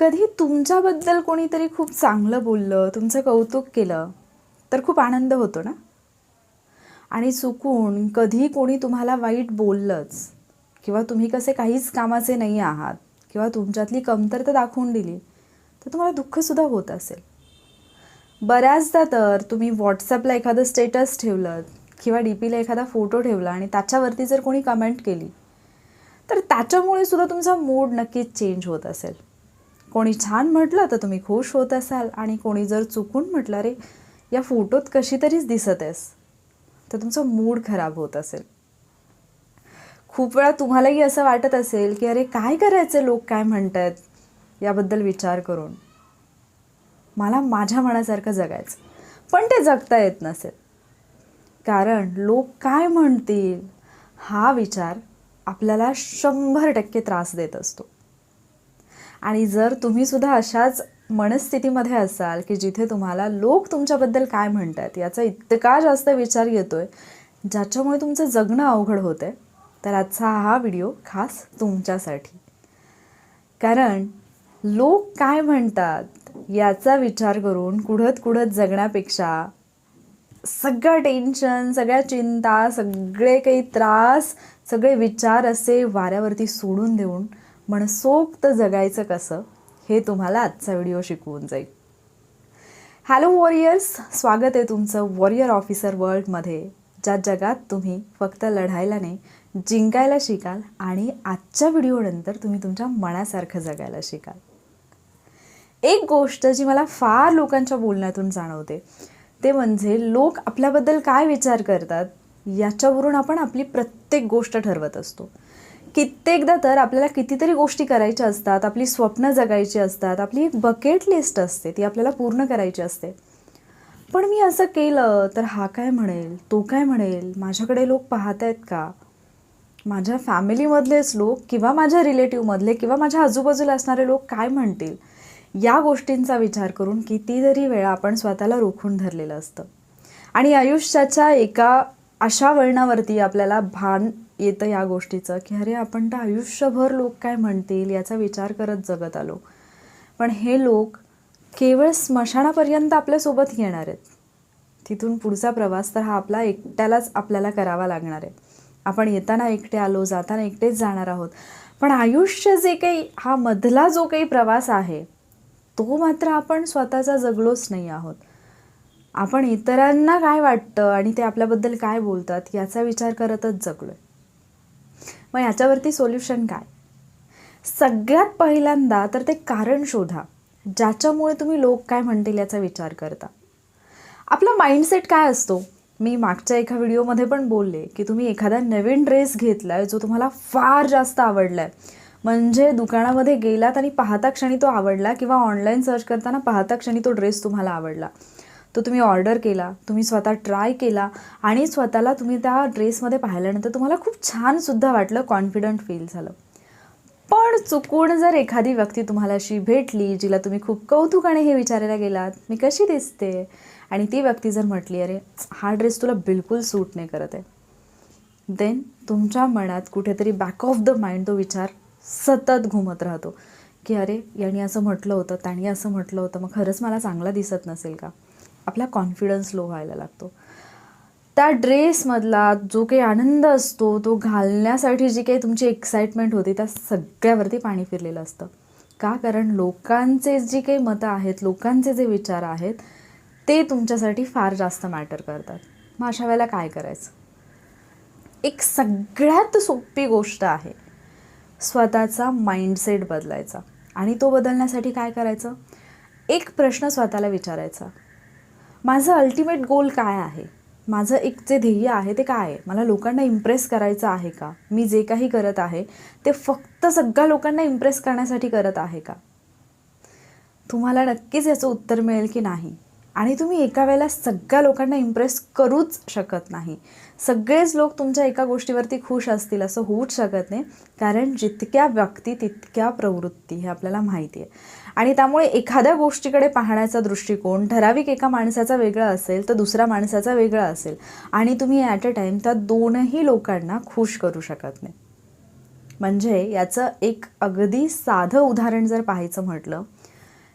कधी तुमच्याबद्दल कोणीतरी खूप चांगलं बोललं तुमचं कौतुक केलं तर खूप आनंद होतो ना? आणि चुकून कधी कोणी तुम्हाला वाईट बोललंच किंवा तुम्ही कसे काहीच कामाचे नाही आहात किंवा तुमच्यातली कमतरता दाखवून दिली तर तुम्हाला दुःखसुद्धा होत असेल. बऱ्याचदा तर तुम्ही व्हॉट्सॲपला एखादं स्टेटस ठेवलं किंवा डी पीला एखादा फोटो ठेवला आणि त्याच्यावरती जर कोणी कमेंट केली तर त्याच्यामुळे सुद्धा तुमचा मूड नक्कीच चेंज होत असेल. कोणी छान म्हटलं तर तुम्ही खुश होत असाल आणि कोणी जर चुकून म्हटलं रे या फोटोत कशी तरीच दिसत आहेस. तर तुमचा मूड खराब होत असेल. खूप वेळा तुम्हालाही असं वाटत असेल की अरे काय करायचं? लोक काय म्हणतात याबद्दल विचार करून. मला माझ्या मनासारखं जगायचं. पण ते जगता येत नसेल. कारण लोक काय म्हणतील हा विचार आपल्याला शंभर टक्के त्रास देत असतो. आणि जर तुम्ही सुद्धा अशाच मनस्थितीमध्ये असाल की जिथे तुम्हाला लोक तुमच्याबद्दल काय म्हणतात याचा इतका जास्त विचार येतोय ज्याच्यामुळे तुमचं जगणं अवघड होतंय तर आजचा हा व्हिडिओ खास तुमच्यासाठी. कारण लोक काय म्हणतात याचा विचार करून कुढत कुढत जगण्यापेक्षा सगळं टेन्शन सगळ्या चिंता सगळे काही त्रास सगळे विचार असे वाऱ्यावरती सोडून देऊन मनसोक्त जगायचं कसं हे तुम्हाला आजचा व्हिडिओ शिकवून जाईल. हॅलो वॉरियर्स स्वागत आहे तुमचं वॉरियर ऑफिसर वर्ल्डमध्ये ज्या जगात तुम्ही फक्त लढायला नाही जिंकायला शिकाल आणि आजच्या व्हिडिओनंतर तुम्ही तुमच्या मनासारखं जगायला शिकाल. एक गोष्ट जी मला फार लोकांच्या बोलण्यातून जाणवते ते म्हणजे लोक आपल्याबद्दल काय विचार करतात याच्यावरून आपण आपली प्रत्येक गोष्ट ठरवत असतो. कित्येकदा तर आपल्याला कितीतरी गोष्टी करायच्या असतात आपली स्वप्न जगायची असतात आपली एक बकेट लिस्ट असते ती आपल्याला पूर्ण करायची असते. पण मी असं केलं तर हा काय म्हणेल तो काय म्हणेल माझ्याकडे लोक पाहत आहेत का? माझ्या फॅमिलीमधलेच लोक किंवा माझ्या रिलेटिव्हमधले किंवा माझ्या आजूबाजूला असणारे लोक काय म्हणतील? या गोष्टींचा विचार करून कितीतरी वेळा आपण स्वतःला रोखून धरलेलं असतं. आणि आयुष्याच्या एका अशा वळणावरती आपल्याला भान येतं या गोष्टीचं की अरे आपण तर आयुष्यभर लोक काय म्हणतील याचा विचार करत जगत आलो. पण हे लोक केवळ स्मशानापर्यंत आपल्यासोबत येणार आहेत. तिथून पुढचा प्रवास तर हा आपला एकट्यालाच आपल्याला करावा लागणार आहे. आपण येताना एकटे आलो जाताना एकटेच जाणार आहोत. पण आयुष्य जे काही हा मधला जो काही प्रवास आहे तो मात्र आपण स्वतःचा जगलोच नाही आहोत. आपण इतरांना काय वाटतं आणि ते आपल्याबद्दल काय बोलतात याचा विचार करतच जगलो आहे मग याच्यावरती सोल्युशन काय? सगळ्यात पहिल्यांदा तर ते कारण शोधा ज्याच्यामुळे तुम्ही लोक काय म्हणतील याचा विचार करता. आपला माइंडसेट काय असतो? मी मागच्या एका व्हिडिओमध्ये पण बोलले की तुम्ही एखादा नवीन ड्रेस घेतला आहे जो तुम्हाला फार जास्त आवडला आहे म्हणजे दुकानामध्ये गेलात आणि पाहता क्षणी तो आवडला किंवा ऑनलाईन सर्च करताना पाहता क्षणी तो ड्रेस तुम्हाला आवडला. तो तुम्ही ऑर्डर केला तुम्ही स्वतः ट्राय केला आणि स्वतःला तुम्ही त्या ड्रेसमध्ये पाहिल्यानंतर तुम्हाला खूप छानसुद्धा वाटलं कॉन्फिडंट फील झालं. पण चुकून जर एखादी व्यक्ती तुम्हाला अशी भेटली जिला तुम्ही खूप कौतुकाने हे विचारायला गेलात मी कशी दिसते? आणि ती व्यक्ती जर म्हटली अरे हा ड्रेस तुला बिलकुल सूट नाही करत आहे. देन तुमच्या मनात कुठेतरी बॅक ऑफ द माइंड तो विचार सतत घुमत राहतो. की अरे यांनी असं म्हटलं होतं त्यांनी असं म्हटलं होतं मग खरंच मला चांगला दिसत नसेल का? आपला कॉन्फिडन्स लो व्हायला लागतो. त्या ड्रेसमधला जो काही आनंद असतो तो घालण्यासाठी जी काही तुमची एक्साइटमेंट होती त्या सगळ्यावरती पाणी फिरलेलं असतं. का? कारण लोकांचे जी काही मतं आहेत लोकांचे जे विचार आहेत ते तुमच्यासाठी फार जास्त मॅटर करतात. मग अशा वेळेला काय करायचं? एक सगळ्यात सोपी गोष्ट आहे स्वतःचा माइंडसेट बदलायचा. आणि तो बदलण्यासाठी काय करायचं? एक प्रश्न स्वतःला विचारायचा. माझं अल्टिमेट गोल काय आहे? माझं एक जे ध्येय आहे ते काय आहे? मला लोकांना इम्प्रेस करायचं आहे का? मी जे काही करत आहे ते फक्त सगळ्या लोकांना इम्प्रेस करण्यासाठी करत आहे का? तुम्हाला नक्कीच याचं उत्तर मिळेल की नाही. आणि तुम्ही एका वेळेला सगळ्या लोकांना इम्प्रेस करूच शकत नाही. सगळेच लोक तुमच्या एका गोष्टीवरती खुश असतील असं होऊच शकत नाही. कारण जितक्या व्यक्ती तितक्या प्रवृत्ती हे आपल्याला माहिती आहे. आणि त्यामुळे एखाद्या गोष्टीकडे पाहण्याचा दृष्टिकोन ठराविक एका माणसाचा वेगळा असेल तर दुसऱ्या माणसाचा वेगळा असेल. आणि तुम्ही ॲट अ टाईम त्या दोनही लोकांना खुश करू शकत नाही. म्हणजे याचं एक अगदी साधं उदाहरण जर पाहायचं म्हटलं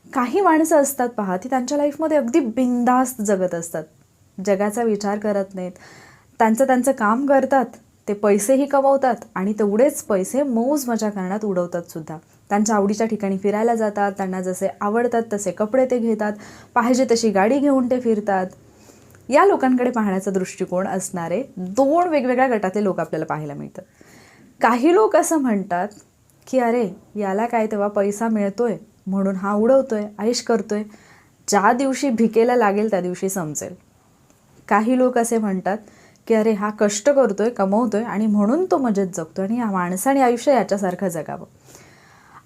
काही माणसं असतात पहा ती त्यांच्या लाईफमध्ये अगदी बिंदास्त जगत असतात. जगाचा विचार करत नाहीत. त्यांचं त्यांचं काम करतात ते पैसेही कमवतात आणि तेवढेच पैसे मौज मजा करण्यात उडवतात सुद्धा. त्यांच्या आवडीच्या ठिकाणी फिरायला जातात त्यांना जसे आवडतात तसे कपडे ते घेतात पाहिजे तशी गाडी घेऊन ते फिरतात. या लोकांकडे पाहण्याचा दृष्टिकोन असणारे दोन वेगवेगळ्या गटातले लोक आपल्याला पाहायला मिळतात. काही लोक असं म्हणतात की अरे याला काय तेव्हा पैसा मिळतोय म्हणून हा उडवतोय ऐश करतोय. ज्या दिवशी भिकेला लागेल त्या दिवशी समजेल. काही लोक असे म्हणतात की अरे हा कष्ट करतोय कमवतोय आणि म्हणून तो मजेत जगतोय आणि या माणसाने आयुष्य याच्यासारखं जगावं.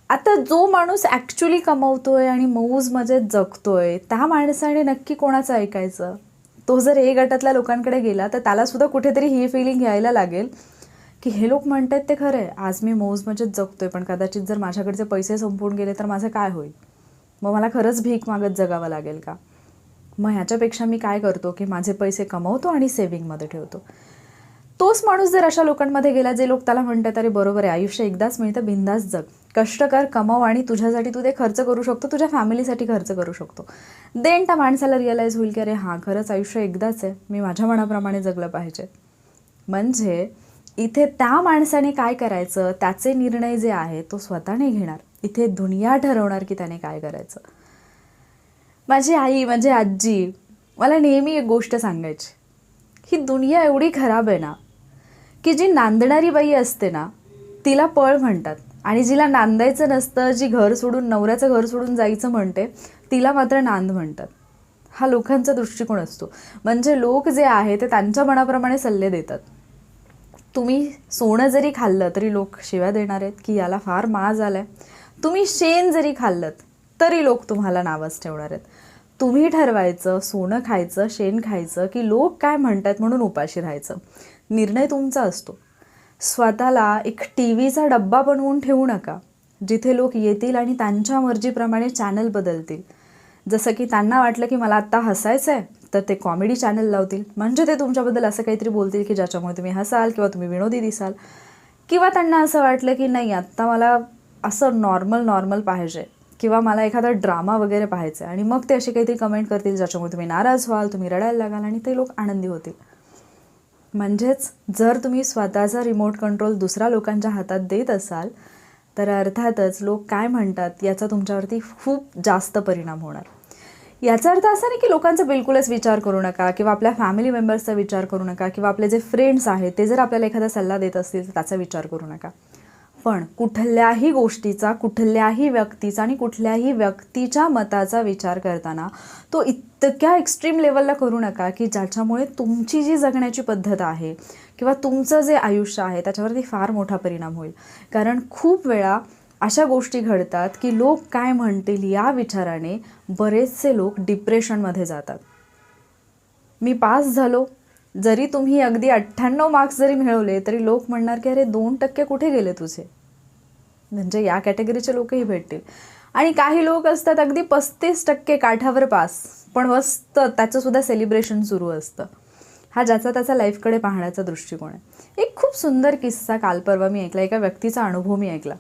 आता जो माणूस ॲक्च्युली कमवतोय आणि मौज मजेत जगतोय त्या माणसाने नक्की कोणाचं ऐकायचं? तो जर ए गटातल्या लोकांकडे गेला तर त्याला सुद्धा कुठेतरी ही फिलिंग यायला लागेल की हे लोक म्हणतात ते खरं आहे आज मी मौज मजेत जगतोय पण कदाचित जर माझ्याकडचे पैसे संपून गेले तर माझं काय होईल? मग मला खरंच भीक मागत जगावं लागेल का? मग ह्याच्यापेक्षा मी काय करतो की माझे पैसे कमवतो आणि सेव्हिंगमध्ये ठेवतो. तोच माणूस जर अशा लोकांमध्ये गेला जे लोक त्याला म्हणतात अरे बरोबर आहे आयुष्य एकदाच मिळतं बिंदास जग. कष्ट कर कमव आणि तुझ्यासाठी तू ते खर्च करू शकतो तुझ्या फॅमिलीसाठी खर्च करू शकतो. देन त्या माणसाला रिअलाईज होईल की अरे हां खरंच आयुष्य एकदाच आहे. मी माझ्या मनाप्रमाणे जगलं पाहिजे. म्हणजे इथे त्या माणसाने काय करायचं त्याचे निर्णय जे आहे तो स्वतःने घेणार. इथे दुनिया ठरवणार की त्याने काय करायचं. माझी आई माझी आजी मला नेहमी एक गोष्ट सांगायची. ही दुनिया एवढी खराब आहे ना की जी नांदणारी बाई असते ना तिला पळ म्हणतात. आणि जिला नांदायचं नसतं जी घर सोडून नवऱ्याचं घर सोडून जायचं म्हणते तिला मात्र नांद म्हणतात. हा लोकांचा दृष्टिकोन असतो. म्हणजे लोक जे आहे ते त्यांच्या मनाप्रमाणे सल्ले देतात. तुम्ही सोनं जरी खाल्लं तरी लोक शिव्या देणार आहेत की याला फार माज आलाय. तुम्ही शेण जरी खाल्लं तरी लोक तुम्हाला नावच ठेवणार आहेत. तुम्ही ठरवायचं सोनं खायचं शेण खायचं की लोक काय म्हणतात म्हणून उपाशी राहायचं. निर्णय तुमचा असतो. स्वतःला एक टी व्हीचा डब्बा बनवून ठेवू नका जिथे लोक येतील आणि त्यांच्या मर्जीप्रमाणे चॅनल बदलतील. जसं की त्यांना वाटलं की मला आत्ता हसायचं आहे तर ते कॉमेडी चॅनल लावतील. म्हणजे ते तुमच्याबद्दल असं काहीतरी बोलतील की ज्याच्यामुळे तुम्ही हसाल किंवा तुम्ही विनोदी दिसाल. किंवा त्यांना असं वाटलं की नाही आत्ता मला असं नॉर्मल नॉर्मल पाहिजे. किंवा मला एखादा ड्रामा वगैरे पाहायचा आहे आणि मग ते असे काहीतरी कमेंट करतील ज्याच्यामुळे तुम्ही नाराज व्हाल तुम्ही रडायला लागाल आणि ते लोक आनंदी होतील. म्हणजेच जर तुम्ही स्वतःचा रिमोट कंट्रोल दुसऱ्या लोकांच्या हातात देत असाल तर अर्थातच लोक काय म्हणतात याचा तुमच्यावरती खूप जास्त परिणाम होणार. याचा अर्थ असा नाही की लोकांचा बिलकुलच विचार करू नका किंवा आपल्या फॅमिली मेंबर्सचा विचार करू नका किंवा आपले जे फ्रेंड्स आहेत ते जर आपल्याला एखादा सल्ला देत असतील तर त्याचा विचार करू नका. पण कुठल्याही गोष्टीचा कुठल्याही व्यक्तीचा आणि कुठल्याही व्यक्तीच्या मताचा विचार करताना तो इतक्या एक्स्ट्रीम लेवलला करू नका की ज्याच्यामुळे तुमची जी जगण्याची पद्धत आहे किंवा तुमचं जे आयुष्य आहे त्याच्यावरती फार मोठा परिणाम होईल. कारण खूप वेळा अशा गोष्टी घडतात की लोक काय म्हणतील या विचाराने बरेचसे लोक डिप्रेशनमध्ये जातात. मी पास झालो. जरी तुम्ही अगदी अठ्ठ्याण्णव मार्क्स जरी मिळवले तरी लोक म्हणणार की अरे दोन टक्के कुठे गेले तुझे? म्हणजे या कॅटेगरीचे लोकही भेटतील. आणि काही लोक असतात अगदी पस्तीस टक्के काठावर पास पण मस्त त्याचंसुद्धा सेलिब्रेशन सुरू असतं. हा ज्याचा त्याचा लाईफकडे पाहण्याचा दृष्टिकोन आहे. एक खूप सुंदर किस्सा काल परवा मी ऐकला एका व्यक्तीचा अनुभव मी ऐकला.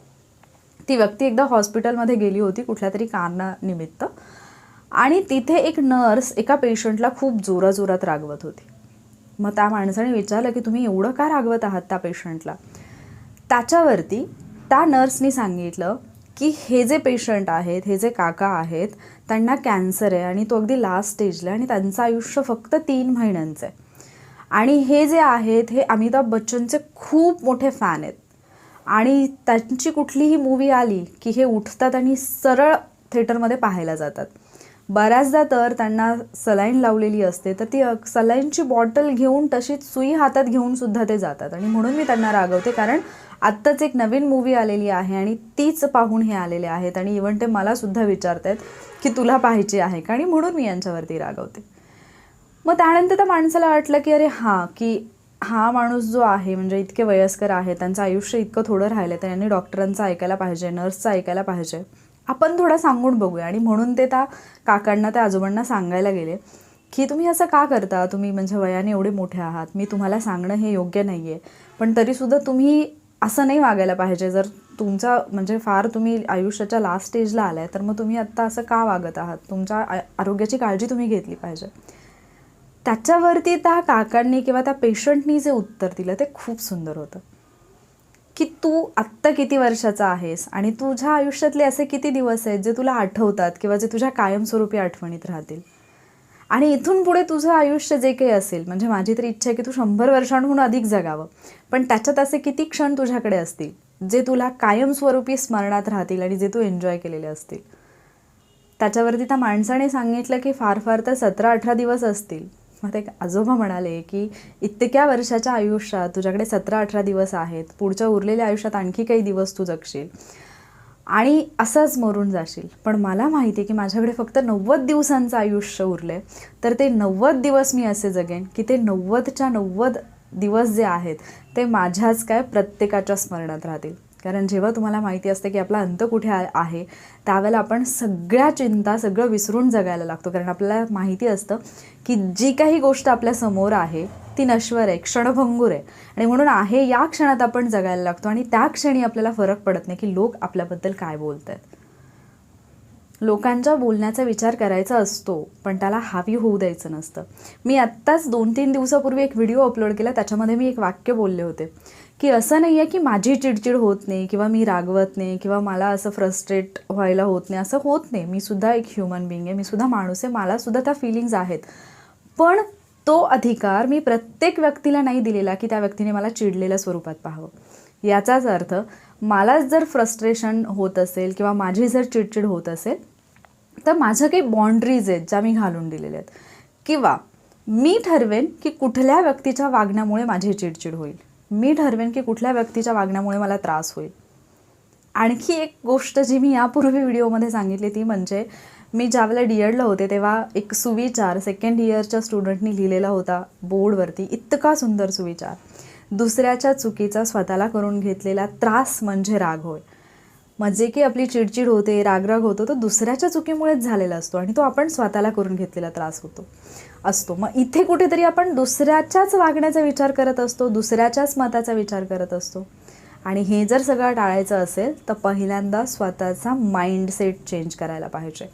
ती व्यक्ती एकदा हॉस्पिटलमध्ये गेली होती कुठल्या तरी कारणानिमित्त. आणि तिथे एक नर्स एका पेशंटला खूप जोराजोरात रागवत होती. मग त्या माणसाने विचारलं की तुम्ही एवढं का रागवत आहात त्या पेशंटला? त्याच्यावरती त्या नर्सनी सांगितलं की हे जे पेशंट आहेत हे जे काका आहेत त्यांना कॅन्सर आहे आणि तो अगदी लास्ट स्टेजला आहे आणि त्यांचं आयुष्य फक्त तीन महिन्यांचं आहे. आणि हे जे आहेत हे अमिताभ बच्चनचे खूप मोठे फॅन आहेत. आणि त्यांची कुठलीही मूवी आली की हे उठतात आणि सरळ थिएटरमध्ये पाहायला जातात. बऱ्याचदा तर त्यांना सलाईन लावलेली असते तर ती सलाईनची बॉटल घेऊन तशीच सुई हातात घेऊन सुद्धा ते जातात. आणि म्हणून मी त्यांना रागवते कारण आत्ताच एक नवीन मूवी आलेली आहे आणि तीच पाहून हे आलेले आहेत आणि इवन ते मला सुद्धा विचारत आहेत की तुला पाहायची आहे का? आणि म्हणून मी यांच्यावरती रागवते. मग त्यानंतर त्या माणसाला वाटलं की अरे हां की हा माणूस जो आहे म्हणजे इतके वयस्कर आहे त्यांचं आयुष्य इतकं थोडं राहिलं तर यांनी डॉक्टरांचं ऐकायला पाहिजे नर्सचं ऐकायला पाहिजे. आपण थोडं सांगून बघूया. आणि म्हणून ते त्या काकांना त्या आजोबांना सांगायला गेले की तुम्ही असं का करता? तुम्ही म्हणजे वयाने एवढे मोठे आहात. मी तुम्हाला सांगणं हे योग्य नाही आहे पण तरीसुद्धा तुम्ही असं नाही वागायला पाहिजे. जर तुमचा म्हणजे फार तुम्ही आयुष्याच्या लास्ट स्टेजला आलाय तर मग तुम्ही आत्ता असं का वागत आहात? तुमच्या आरोग्याची काळजी तुम्ही घेतली पाहिजे. त्याच्यावरती त्या काकांनी किंवा त्या पेशंटनी जे उत्तर दिलं ते खूप सुंदर होतं. की तू आत्ता किती वर्षाचा आहेस आणि तुझ्या आयुष्यातले असे किती दिवस आहेत जे तुला आठवतात किंवा जे तुझ्या कायमस्वरूपी आठवणीत राहतील? आणि इथून पुढे तुझं आयुष्य जे काही असेल म्हणजे माझी तरी इच्छा आहे की तू शंभर वर्षांहून अधिक जगावं पण त्याच्यात असे किती क्षण तुझ्याकडे असतील जे तुला कायमस्वरूपी स्मरणात राहतील आणि जे तू एन्जॉय केलेले असतील? त्याच्यावरती त्या माणसाने सांगितलं की फार फार तर सतरा अठरा दिवस असतील. मग ते आजोबा म्हणाले की इतक्या वर्षाच्या आयुष्यात तुझ्याकडे सतरा अठरा दिवस आहेत पुढच्या उरलेल्या आयुष्यात आणखी काही दिवस तू जगशील. आणि असंच मरून जाशील. पण मला माहिती आहे की माझ्याकडे फक्त नव्वद दिवसांचं आयुष्य उरलं आहे तर ते नव्वद दिवस मी असे जगेन की ते नव्वदच्या नव्वद दिवस जे आहेत ते माझ्याच काय प्रत्येकाच्या स्मरणात राहतील. कारण जेव्हा तुम्हाला माहिती असते की आपला अंत कुठे आहे त्यावेळेला आपण सगळ्या चिंता सगळं विसरून जगायला लागतो. कारण आपल्याला माहिती असतं की जी काही गोष्ट आपल्यासमोर आहे ती नश्वर आहे क्षणभंगूर आहे. आणि म्हणून आहे या क्षणात आपण जगायला लागतो आणि त्या क्षणी आपल्याला फरक पडत नाही की लोक आपल्याबद्दल काय बोलत आहेत लोकांच्या बोलण्याचा विचार करायचा असतो पण त्याला हावी होऊ द्यायचं नसतं. मी आत्ताच दोन तीन दिवसापूर्वी एक व्हिडिओ अपलोड केला त्याच्यामध्ये मी एक वाक्य बोलले होते. की असं नाही आहे की माझी चिडचिड होत नाही किंवा मी रागवत नाही किंवा मला असं फ्रस्ट्रेट व्हायला होत नाही. असं होत नाही. मी सुद्धा एक ह्युमन बिंग आहे. मी सुद्धा माणूस आहे. मला सुद्धा त्या फिलिंग्ज आहेत. पण तो अधिकार मी प्रत्येक व्यक्तीला नाही दिलेला की त्या व्यक्तीने मला चिडलेल्या स्वरूपात पाहावं. याचाच अर्थ मलाच जर फ्रस्ट्रेशन होत असेल किंवा माझी जर चिडचिड होत असेल तर माझ्या काही बाँड्रीज आहेत ज्या मी घालून दिलेल्या आहेत. किंवा मी ठरवेन की कुठल्या व्यक्तीच्या वागण्यामुळे माझी चिडचिड होईल. मी ठरवेन की कुठल्या व्यक्तीच्या वागण्यामुळे मला त्रास होईल? आणखी एक गोष्ट जी मी यापूर्वी व्हिडिओमध्ये सांगितली ती म्हणजे मी ज्यावेळेला डी एडला होते तेव्हा एक सुविचार सेकंड इयरच्या स्टुडंटनी लिहिलेला होता बोर्डवरती इतका सुंदर सुविचार. दुसऱ्याच्या चुकीचा स्वतःला करून घेतलेला त्रास म्हणजे राग होय. म्हणजे की आपली चिडचिड होते रागराग होतो तो दुसऱ्याच्या चुकीमुळेच झालेला असतो आणि तो आपण स्वतःला करून घेतलेला त्रास होतो. असतो. मग इथे कुठेतरी आपण दुसऱ्याच्याच वागण्याचा विचार करत असतो दुसऱ्याच्याच मताचा विचार करत असतो. आणि हे जर सगळं टाळायचं असेल तर पहिल्यांदा स्वतःचा माइंडसेट चेंज करायला पाहिजे.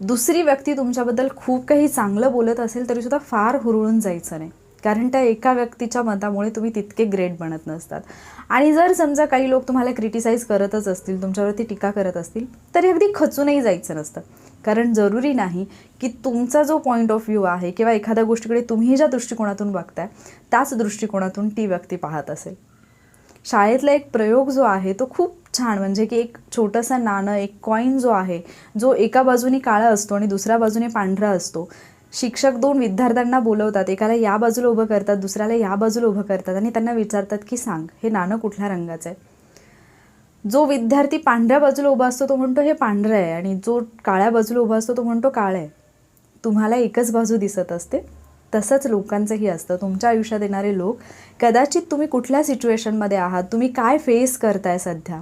दुसरी व्यक्ती तुमच्याबद्दल खूप काही चांगलं बोलत असेल तरीसुद्धा फार हुरळून जायचं नाही. कारण त्या एका व्यक्तीच्या मतामुळे तुम्ही तितके ग्रेट बनत नसतात. आणि जर समजा काही लोक तुम्हाला क्रिटिसाईज करतच असतील तुमच्यावरती टीका करत असतील तरी अगदी खचूनही जायचं नसतं. कारण जरुरी नाही की तुमचा जो पॉईंट ऑफ व्ह्यू आहे किंवा एखाद्या गोष्टीकडे तुम्ही ज्या दृष्टिकोनातून बघताय त्याच दृष्टिकोनातून ती व्यक्ती पाहत असेल. शाळेतला एक प्रयोग जो आहे तो खूप छान म्हणजे की एक छोटंसं नाणं एक कॉईन जो आहे जो एका बाजूने काळा असतो आणि दुसऱ्या बाजूने पांढरा असतो शिक्षक दोन विद्यार्थ्यांना बोलवतात. एकाला या बाजूला उभं करतात दुसऱ्याला या बाजूला उभं करतात आणि त्यांना विचारतात की सांग हे नाणं कुठल्या रंगाचं आहे? जो विद्यार्थी पांढऱ्या बाजूला उभा असतो तो म्हणतो हे पांढरं आहे. आणि जो काळ्या बाजूला उभा असतो तो म्हणतो काळं आहे. तुम्हाला एकच बाजू दिसत असते तसंच लोकांचंही असतं. तुमच्या आयुष्यात येणारे लोक कदाचित तुम्ही कुठल्या सिच्युएशनमध्ये आहात तुम्ही काय फेस करताय सध्या?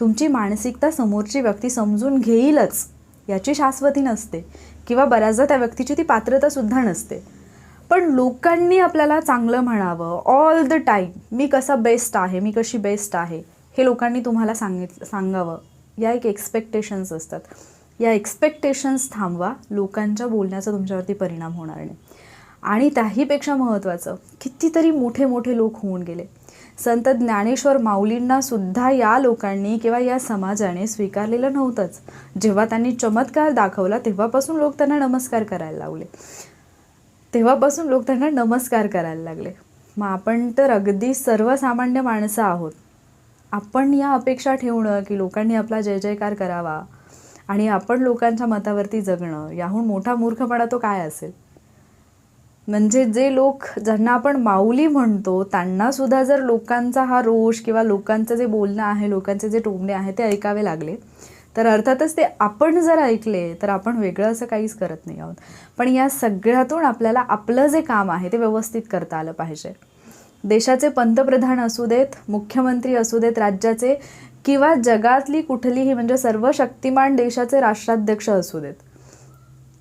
तुमची मानसिकता समोरची व्यक्ती समजून घेईलच याची शाश्वती नसते. किंवा बऱ्याचदा त्या व्यक्तीची ती पात्रतासुद्धा नसते. पण लोकांनी आपल्याला चांगलं म्हणावं ऑल द टाईम मी कसा बेस्ट आहे मी कशी बेस्ट आहे हे लोकांनी तुम्हाला सांगित सांगावं. या एक एक्सपेक्टेशन्स असतात. या एक्सपेक्टेशन्स थांबवा लोकांच्या बोलण्याचा तुमच्यावरती परिणाम होणार नाही. आणि त्याहीपेक्षा महत्त्वाचं कितीतरी मोठे मोठे लोक होऊन गेले. संत ज्ञानेश्वर माऊलींना सुद्धा या लोकांनी किंवा या समाजाने स्वीकारलेलं नव्हतंच. जेव्हा त्यांनी चमत्कार दाखवला तेव्हापासून लोक त्यांना नमस्कार करायला लागले. तेव्हापासून लोक त्यांना नमस्कार करायला लागले. मग आपण तर अगदी सर्वसामान्य माणसं आहोत. आपण या अपेक्षा ठेवणं की लोकांनी आपला जय जयकार करावा आणि आपण लोकांच्या मतावरती जगणं याहून मोठा मूर्खपणा तो काय असेल? म्हणजे जे लोक ज्यांना आपण माऊली म्हणतो त्यांना सुद्धा जर लोकांचा हा रोष किंवा लोकांचं जे बोलणं आहे लोकांचे जे टोमणे आहे ते ऐकावे लागले तर अर्थातच ते आपण जर ऐकले तर आपण वेगळं असं काहीच करत नाही आहोत. पण या सगळ्यातून आपल्याला आपलं जे काम आहे ते व्यवस्थित करता आलं पाहिजे. देशाचे पंतप्रधान असू देत मुख्यमंत्री असू देत राज्याचे किंवा जगातली कुठलीही म्हणजे सर्व शक्तिमान देशाचे राष्ट्राध्यक्ष असू देत.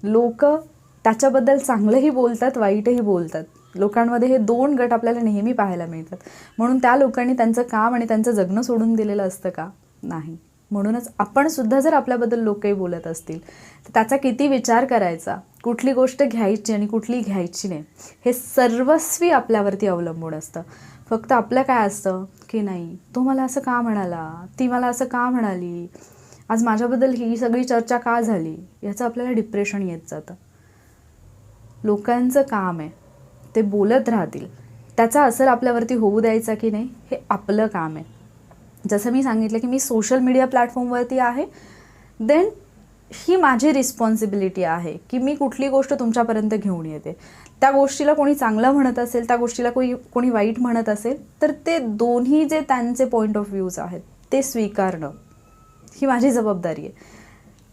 लोक त्याच्याबद्दल चांगलंही बोलतात वाईटही बोलतात. लोकांमध्ये हे दोन गट आपल्याला नेहमी पाहायला मिळतात. म्हणून त्या लोकांनी त्यांचं काम आणि त्यांचं जगणं सोडून दिलेलं असतं का? नाही. म्हणूनच आपण सुद्धा जर आपल्याबद्दल लोक काही बोलत असतील तर त्याचा किती विचार करायचा? कुठली गोष्ट घ्यायची आणि कुठली घ्यायची नाही? हे सर्वस्वी आपल्यावरती अवलंबून असतं. फक्त आपलं काय असतं? की नाही तो मला असं का म्हणाला? ती मला असं का म्हणाली? आज माझ्याबद्दल ही सगळी चर्चा का झाली? याचं आपल्याला डिप्रेशन येत जातं. लोकांचं काम आहे. ते बोलत राहतील. त्याचा असर आपल्यावरती होऊ द्यायचा की नाही हे आपलं काम आहे. जसं मी सांगितलं की मी सोशल मीडिया प्लॅटफॉर्मवरती आहे. देन ही माझी रिस्पॉन्सिबिलिटी आहे की मी कुठली गोष्ट तुमच्यापर्यंत घेऊन येते. त्या गोष्टीला कोणी चांगलं म्हणत असेल त्या गोष्टीला कोणी कोणी वाईट म्हणत असेल तर ते दोन्ही जे त्यांचे पॉईंट ऑफ व्ह्यूज आहेत ते स्वीकारणं ही माझी जबाबदारी आहे.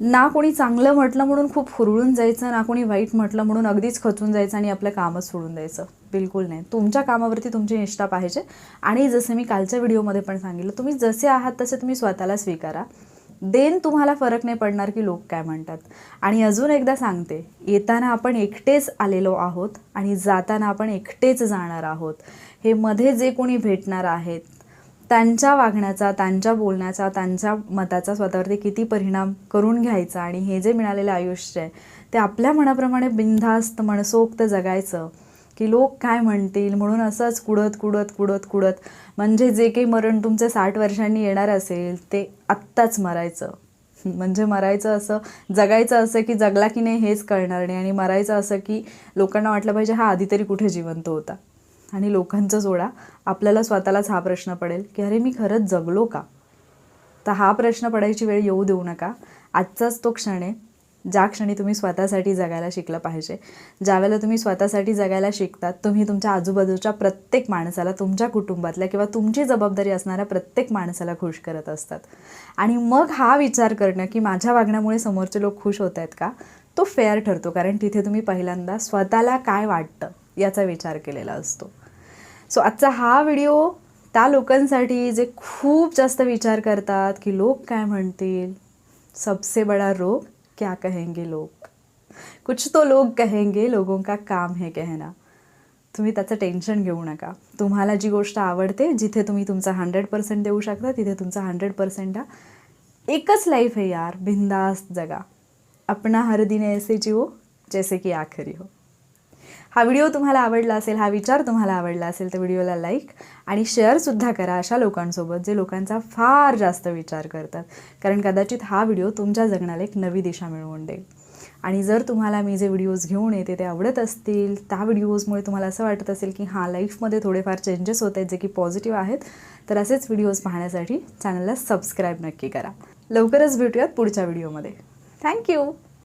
ना कोणी चांगलं म्हटलं म्हणून खूप हुरळून जायचं ना कोणी वाईट म्हटलं म्हणून अगदीच खचून जायचं आणि आपलं कामच सोडून द्यायचं. बिलकुल नाही. तुमच्या कामावरती तुमची निष्ठा पाहिजे. आणि जसं मी कालच्या व्हिडिओमध्ये पण सांगितलं तुम्ही जसे आहात तसे तुम्ही स्वतःला स्वीकारा. देन तुम्हाला फरक नाही पडणार की लोक काय म्हणतात. आणि अजून एकदा सांगते येताना आपण एकटेच आलेलो आहोत आणि जाताना आपण एकटेच जाणार आहोत. हे मध्ये जे कोणी भेटणार आहेत त्यांच्या वागण्याचा त्यांच्या बोलण्याचा त्यांच्या मताचा स्वतःवरती किती परिणाम करून घ्यायचा आणि हे जे मिळालेलं आयुष्य आहे ते आपल्या मनाप्रमाणे बिनधास्त मनसोक्त जगायचं की लोक काय म्हणतील? म्हणून असंच कुडत कुडत कुडत कुडत म्हणजे जे काही मरण तुमचे साठ वर्षांनी येणार असेल ते आत्ताच मरायचं. म्हणजे मरायचं असं जगायचं असं की जगला की नाही हेच कळणार नाही. आणि मरायचं असं की लोकांना वाटलं पाहिजे हा आधी तरी कुठे जिवंत होता. आणि लोकांचा सोडा आपल्याला स्वतःलाच हा प्रश्न पडेल की अरे मी खरंच जगलो का? तर हा प्रश्न पडायची वेळ येऊ देऊ नका. आजचाच तो क्षण आहे ज्या क्षणी तुम्ही स्वतःसाठी जगायला शिकलं पाहिजे. ज्यावेळेला तुम्ही स्वतःसाठी जगायला शिकतात तुम्ही तुमच्या आजूबाजूच्या प्रत्येक माणसाला तुमच्या कुटुंबातल्या किंवा तुमची जबाबदारी असणाऱ्या प्रत्येक माणसाला खुश करत असतात. आणि मग हा विचार करणं की माझ्या वागण्यामुळे समोरचे लोक खुश होत आहेत का? तो फेअर ठरतो कारण तिथे तुम्ही पहिल्यांदा स्वतःला काय वाटतं याचा विचार केलेला असतो. सो आजचा हा व्हिडिओ त्या लोकांसाठी जे खूप जास्त विचार करतात की लोक काय म्हणतील? सबसे बड़ा रोग क्या कहेंगे लोक? कुछ तो लोग कहेंगे लोगों का काम है कहना. तुम्ही त्याचं टेन्शन घेऊ नका. तुम्हाला जी गोष्ट आवडते जिथे तुम्ही तुमचा हंड्रेड पर्सेंट देऊ शकता तिथे तुमचा हंड्रेड पर्सेंट द्या एकच लाईफ आहे यार बिंदास्त जगा. अपना हर दिन ऐसे जिओ जैसे की आखरी हो. हा व्हिडिओ तुम्हाला आवडला असेल हा विचार तुम्हाला आवडला असेल तर व्हिडिओला लाईक आणि शेअरसुद्धा करा अशा लोकांसोबत जे लोकांचा फार जास्त विचार करतात. कारण कदाचित हा व्हिडिओ तुमच्या जगण्याला एक नवी दिशा मिळवून देईल. आणि जर तुम्हाला मी जे व्हिडिओज घेऊन येते ते आवडत असतील त्या व्हिडिओजमुळे तुम्हाला असं वाटत असेल की हां लाईफमध्ये थोडेफार चेंजेस होत आहेत जे की पॉझिटिव्ह आहेत तर असेच व्हिडिओज पाहण्यासाठी चॅनलला सबस्क्राईब नक्की करा. लवकरच भेटूयात पुढच्या व्हिडिओमध्ये थँक्यू